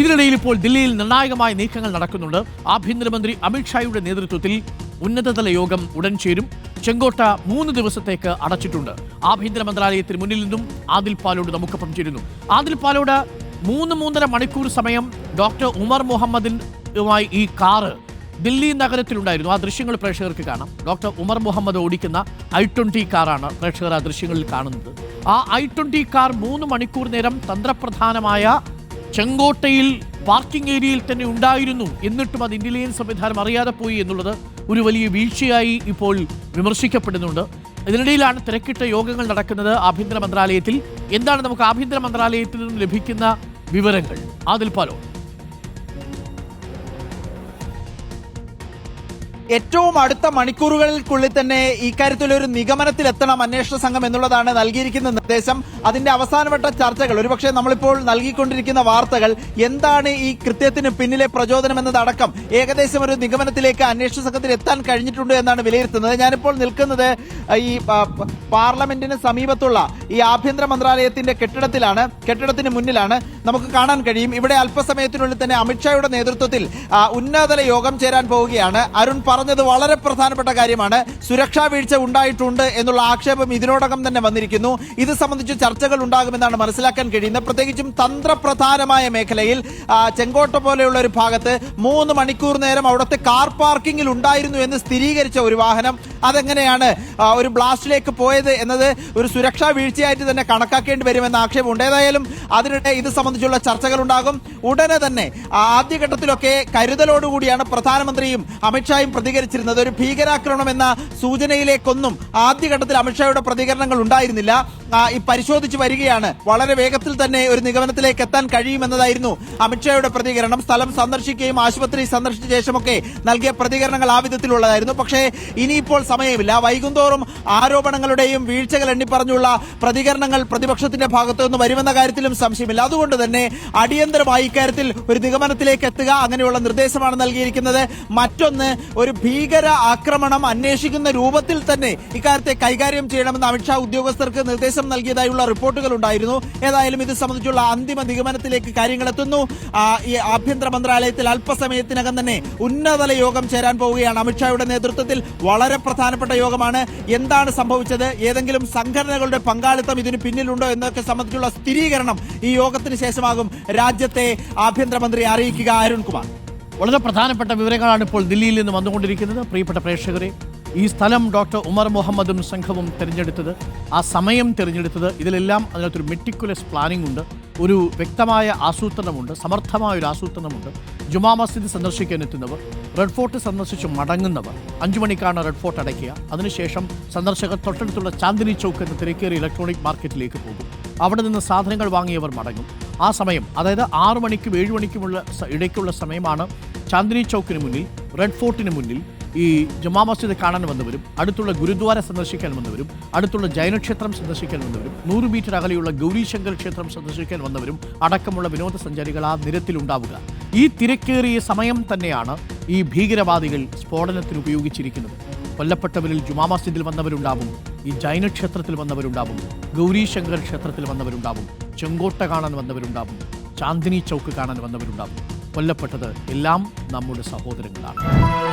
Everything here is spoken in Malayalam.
ഇതിനിടയിൽ ഇപ്പോൾ ദില്ലിയിൽ നിർണായകമായ നീക്കങ്ങൾ നടക്കുന്നുണ്ട്. ആഭ്യന്തരമന്ത്രി അമിത്ഷായുടെ നേതൃത്വത്തിൽ ഉന്നതതല യോഗം ഉടൻ ചേരും. ചെങ്കോട്ട മൂന്ന് ദിവസത്തേക്ക് അടച്ചിട്ടുണ്ട്. ആഭ്യന്തര മന്ത്രാലയത്തിന് മുന്നിൽ നിന്നും ആദിൽ പാലോട് നമുക്കൊപ്പം ചേരുന്നു. ആദിൽ പാലോട് മൂന്ന് മൂന്നര മണിക്കൂർ സമയം ഡോക്ടർ ഉമർ മുഹമ്മദിനുമായി ഈ കാറ് ദില്ലി നഗരത്തിലുണ്ടായിരുന്നു. ആ ദൃശ്യങ്ങൾ പ്രേക്ഷകർക്ക് കാണാം. ഡോക്ടർ ഉമർ മുഹമ്മദ് ഓടിക്കുന്ന ഐ ട്വന്റി കാറാണ് പ്രേക്ഷകർ ആ ദൃശ്യങ്ങളിൽ കാണുന്നത്. ആ ഐ ട്വന്റി കാർ മൂന്ന് മണിക്കൂർ നേരം തന്ത്രപ്രധാനമായ ചെങ്കോട്ടയിൽ പാർക്കിംഗ് ഏരിയയിൽ തന്നെ ഉണ്ടായിരുന്നു. എന്നിട്ടും അത് ഇന്റലിജൻസ് സംവിധാനം അറിയാതെ പോയി എന്നുള്ളത് ഒരു വലിയ വീഴ്ചയായി ഇപ്പോൾ വിമർശിക്കപ്പെടുന്നുണ്ട്. ഇതിനിടയിലാണ് തിരക്കിട്ട യോഗങ്ങൾ നടക്കുന്നത് ആഭ്യന്തര മന്ത്രാലയത്തിൽ. എന്താണ് നമുക്ക് ആഭ്യന്തര മന്ത്രാലയത്തിൽ നിന്നും ലഭിക്കുന്ന വിവരങ്ങൾ? ആദിൽ പാലോ ഏറ്റവും അടുത്ത മണിക്കൂറുകൾക്കുള്ളിൽ തന്നെ ഇക്കാര്യത്തിൽ ഒരു നിഗമനത്തിലെത്തണം അന്വേഷണ സംഘം എന്നുള്ളതാണ് നൽകിയിരിക്കുന്ന നിർദ്ദേശം. അതിന്റെ അവസാനവട്ട ചർച്ചകൾ ഒരുപക്ഷെ നമ്മളിപ്പോൾ നൽകിക്കൊണ്ടിരിക്കുന്ന വാർത്തകൾ എന്താണ് ഈ കൃത്യത്തിന് പിന്നിലെ പ്രചോദനം എന്നതടക്കം ഏകദേശം ഒരു നിഗമനത്തിലേക്ക് അന്വേഷണ സംഘത്തിൽ എത്താൻ കഴിഞ്ഞിട്ടുണ്ട് എന്നാണ് വിലയിരുത്തുന്നത്. ഞാനിപ്പോൾ നിൽക്കുന്നത് ഈ പാർലമെന്റിന് സമീപത്തുള്ള ഈ ആഭ്യന്തര മന്ത്രാലയത്തിന്റെ കെട്ടിടത്തിലാണ് കെട്ടിടത്തിന് മുന്നിലാണ്. നമുക്ക് കാണാൻ കഴിയും. ഇവിടെ അല്പസമയത്തിനുള്ളിൽ തന്നെ അമിത്ഷായുടെ നേതൃത്വത്തിൽ ഉന്നതതല യോഗം ചേരാൻ പോവുകയാണ്. അരുൺ പറഞ്ഞത് വളരെ പ്രധാനപ്പെട്ട കാര്യമാണ്. സുരക്ഷാ വീഴ്ച ഉണ്ടായിട്ടുണ്ട് എന്നുള്ള ആക്ഷേപം ഇതിനോടകം തന്നെ വന്നിരിക്കുന്നു. ഇത് സംബന്ധിച്ച് ചർച്ചകൾ ഉണ്ടാകുമെന്നാണ് മനസ്സിലാക്കാൻ കഴിയുന്നത്. പ്രത്യേകിച്ചും തന്ത്രപ്രധാനമായ മേഖലയിൽ ചെങ്കോട്ട പോലെയുള്ള ഒരു ഭാഗത്ത് മൂന്ന് മണിക്കൂർ നേരം അവിടുത്തെ കാർ പാർക്കിംഗിൽ ഉണ്ടായിരുന്നു എന്ന് സ്ഥിരീകരിച്ച ഒരു വാഹനം. അതെങ്ങനെയാണ് ഒരു ബ്ലാസ്റ്റിലേക്ക് പോയത് എന്നത് ഒരു സുരക്ഷാ വീഴ്ചയായിട്ട് തന്നെ കണക്കാക്കേണ്ടി വരുമെന്ന ആക്ഷേപമുണ്ട്. ഏതായാലും അതിനിടെ ഇത് സംബന്ധിച്ചുള്ള ചർച്ചകൾ ഉണ്ടാകും. ഉടനെ തന്നെ ആദ്യഘട്ടത്തിലൊക്കെ കരുതലോടുകൂടിയാണ് പ്രധാനമന്ത്രിയും അമിത്ഷായും പ്രതികരിച്ചിരുന്നത്. ഒരു ഭീകരാക്രമണം എന്ന സൂചനയിലേക്കൊന്നും ആദ്യഘട്ടത്തിൽ അമിത്ഷായുടെ പ്രതികരണങ്ങൾ ഉണ്ടായിരുന്നില്ല. പരിശോധിച്ച് വരികയാണ്. വളരെ വേഗത്തിൽ തന്നെ ഒരു നിഗമനത്തിലേക്ക് എത്താൻ കഴിയുമെന്നതായിരുന്നു അമിത്ഷായുടെ പ്രതികരണം. സ്ഥലം സന്ദർശിക്കുകയും ആശുപത്രി സന്ദർശിച്ച ശേഷമൊക്കെ നൽകിയ പ്രതികരണങ്ങൾ ആ വിധത്തിലുള്ളതായിരുന്നു. പക്ഷേ ഇനിയിപ്പോൾ സമയമില്ല. വൈകുന്തോറും ആരോപണങ്ങളുടെയും വീഴ്ചകൾ എണ്ണിപ്പറഞ്ഞുള്ള പ്രതികരണങ്ങൾ പ്രതിപക്ഷത്തിന്റെ ഭാഗത്തു നിന്ന് വരുമെന്ന കാര്യത്തിലും സംശയമില്ല. അതുകൊണ്ട് തന്നെ അടിയന്തരമായി ഇക്കാര്യത്തിൽ ഒരു നിഗമനത്തിലേക്ക് എത്തുക അങ്ങനെയുള്ള നിർദ്ദേശമാണ് നൽകിയിരിക്കുന്നത്. മറ്റൊന്ന് ഒരു ഭീകര ആക്രമണം അന്വേഷിക്കുന്ന രൂപത്തിൽ തന്നെ ഇക്കാര്യത്തെ കൈകാര്യം ചെയ്യണമെന്ന് അമിത്ഷാ ഉദ്യോഗസ്ഥർക്ക് നിർദ്ദേശം നൽകിയതായുള്ള റിപ്പോർട്ടുകൾ ഉണ്ടായിരുന്നു. ഏതായാലും ഇത് സംബന്ധിച്ചുള്ള അന്തിമ നിഗമനത്തിലേക്ക് കാര്യങ്ങൾ എത്തുന്നു ഈ ആഭ്യന്തര മന്ത്രാലയത്തിൽ അല്പസമയത്തിനകം തന്നെ ഉന്നതതല യോഗം ചേരാൻ പോവുകയാണ്. അമിത്ഷായുടെ നേതൃത്വത്തിൽ വളരെ പ്രധാനപ്പെട്ട യോഗമാണ്. എന്താണ് സംഭവിച്ചത്? ഏതെങ്കിലും സംഘടനകളുടെ പങ്കാളിത്തം ഇതിന് പിന്നിലുണ്ടോ എന്നൊക്കെ സംബന്ധിച്ചുള്ള സ്ഥിരീകരണം ഈ യോഗത്തിന് ശേഷമാകും. രാജ്യത്തെ ആഭ്യന്തരമന്ത്രി അറിയിക്കുക അരുൺകുമാർ. വളരെ പ്രധാനപ്പെട്ട വിവരങ്ങളാണ് ഇപ്പോൾ ദില്ലിയിൽ നിന്ന് വന്നുകൊണ്ടിരിക്കുന്നത്. പ്രിയപ്പെട്ട പ്രേക്ഷകരെ ഈ സ്ഥലം ഡോക്ടർ ഉമർ മുഹമ്മദും സംഘവും തിരഞ്ഞെടുത്തത്. ആ സമയം തിരഞ്ഞെടുത്തത്. ഇതിലെല്ലാം അതിനകത്തൊരു മെറ്റിക്കുലസ് പ്ലാനിംഗ് ഉണ്ട്. ഒരു വ്യക്തമായ ആസൂത്രണമുണ്ട്. സമർത്ഥമായ ഒരു ആസൂത്രണമുണ്ട്. ജുമാ മസ്ജിദ് സന്ദർശിക്കാൻ എത്തുന്നവർ റെഡ് ഫോർട്ട് സന്ദർശിച്ച് മടങ്ങുന്നവർ അഞ്ചു മണിക്കാണ് റെഡ് ഫോർട്ട് അടയ്ക്കുക. അതിനുശേഷം സന്ദർശകർ തൊട്ടടുത്തുള്ള ചാന്ദിനി ചൗക്ക് എന്ന തിരക്കേറിയ ഇലക്ട്രോണിക് മാർക്കറ്റിലേക്ക് പോകും. അവിടെ നിന്ന് സാധനങ്ങൾ വാങ്ങിയവർ മടങ്ങും. ആ സമയം അതായത് ആറു മണിക്കും ഏഴു മണിക്കുമുള്ള ഇടയ്ക്കുള്ള സമയമാണ് ചാന്ദിനി ചൗക്കിന് മുന്നിൽ റെഡ് ഫോർട്ടിന് മുന്നിൽ ഈ ജുമാ മസ്ജിദ് കാണാൻ വന്നവരും അടുത്തുള്ള ഗുരുദ്വാര സന്ദർശിക്കാൻ വന്നവരും അടുത്തുള്ള ജൈനക്ഷേത്രം സന്ദർശിക്കാൻ വന്നവരും നൂറ് മീറ്റർ അകലെയുള്ള ഗൗരീശങ്കർ ക്ഷേത്രം സന്ദർശിക്കാൻ വന്നവരും അടക്കമുള്ള വിനോദസഞ്ചാരികൾ ആ നിരത്തിലുണ്ടാവുക ഈ തിരക്കേറിയ സമയം തന്നെയാണ് ഈ ഭീകരവാദികൾ സ്ഫോടനത്തിന് ഉപയോഗിച്ചിരിക്കുന്നത്. കൊല്ലപ്പെട്ടവരിൽ ജുമാ മസ്ജിദിൽ വന്നവരുണ്ടാവും. ഈ ജൈനക്ഷേത്രത്തിൽ വന്നവരുണ്ടാവും. ഗൗരീശങ്കർ ക്ഷേത്രത്തിൽ വന്നവരുണ്ടാവും. ചെങ്കോട്ട കാണാൻ വന്നവരുണ്ടാവും. ചാന്ദിനി ചൗക്ക് കാണാൻ വന്നവരുണ്ടാവും. കൊല്ലപ്പെട്ടത് എല്ലാം നമ്മുടെ സഹോദരങ്ങളാണ്.